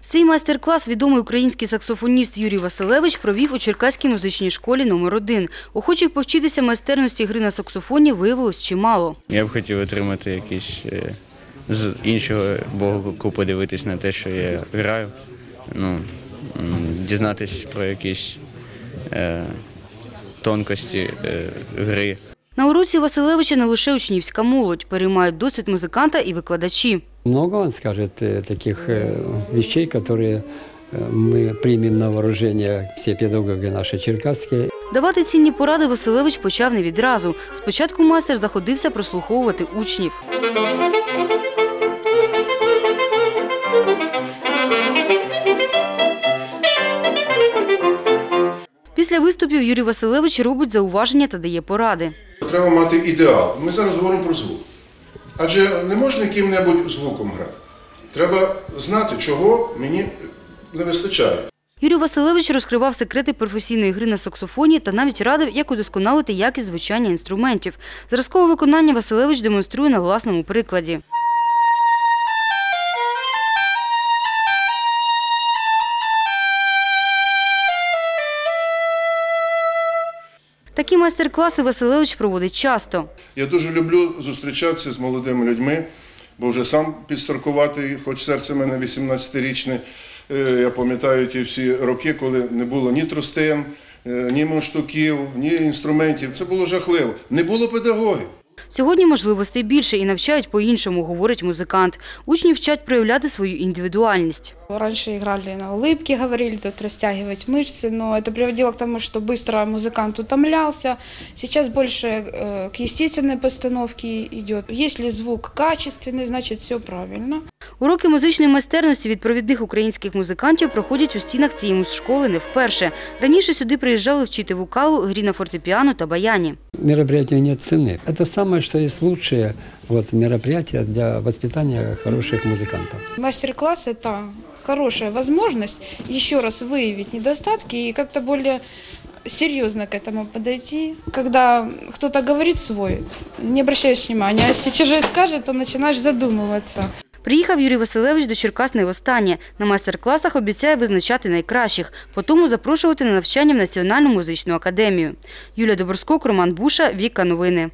Свій майстер-клас відомий український саксофоніст Юрій Василевич провів у Черкаській музичній школі номер 1 Охочих повчитися майстерності гри на саксофоні виявилось чимало. Я б хотів отримати якийсь е, з іншого боку подивитись на те, що я граю. Ну, дізнатись про якісь е, тонкості е, гри. На уроці Василевича не лише учнівська молодь, переймають досвід музиканта і викладачі. Много он скажет э, таких э, вещей, которые э, мы примем на вооружение все педагоги наши черкасские. Давати цінні поради Василевич почав не відразу. Спочатку майстер заходився прослуховувати учнів. Після виступів Юрій Василевич робить зауваження та дає поради. Треба мати ідеал. Ми зараз говоримо про звук. Адже не можна яким-небудь звуком грати. Треба знати, чого мені не вистачає. Юрій Василевич розкривав секрети професійної гри на саксофоні та навіть радив, як удосконалити якість звучання інструментів. Зразкове виконання Василевич демонструє на власному прикладі. Такі майстер-класи Василевич проводить часто. Я дуже люблю зустрічатися з молодими людьми, бо вже сам підстаркуватий, хоч серце в мене 18-річне. Е, Я пам'ятаю ті всі роки, коли не було ні тростин, е, ні мундштуків, ні інструментів. Це було жахливо. Не було педагогів. Сьогодні можливостей більше і навчають по-іншому, говорить музикант. Учні вчать проявляти свою індивідуальність. Раньше играли на улыбке, говорили, тут растягивать мышцы, но это приводило к тому, что быстро музыкант утомлялся. Сейчас больше э, к естественной постановке идет. Если звук качественный, значит все правильно. Уроки музичної майстерності від провідних українських музикантів проходять у стінах цієї школи не вперше. Раніше сюди приїжджали вчити вокалу, грі на фортепіано та баяні. Мероприятию нет цены. Это самое, что есть лучшее вот, мероприятие для воспитания хороших музыкантов. Мастер-класс – это хорошая возможность еще раз выявить недостатки и как-то более серьезно к этому подойти. Когда кто-то говорит свой, не обращаешь внимания, а если чужой скажет, то начинаешь задумываться. Приїхав Юрій Василевич до Черкас не востаннє. На майстер-класах обіцяє визначати найкращих, потім запрошувати на навчання в Національну музичну академію. Юлія Доборскок, Роман Буша, Віка Новини.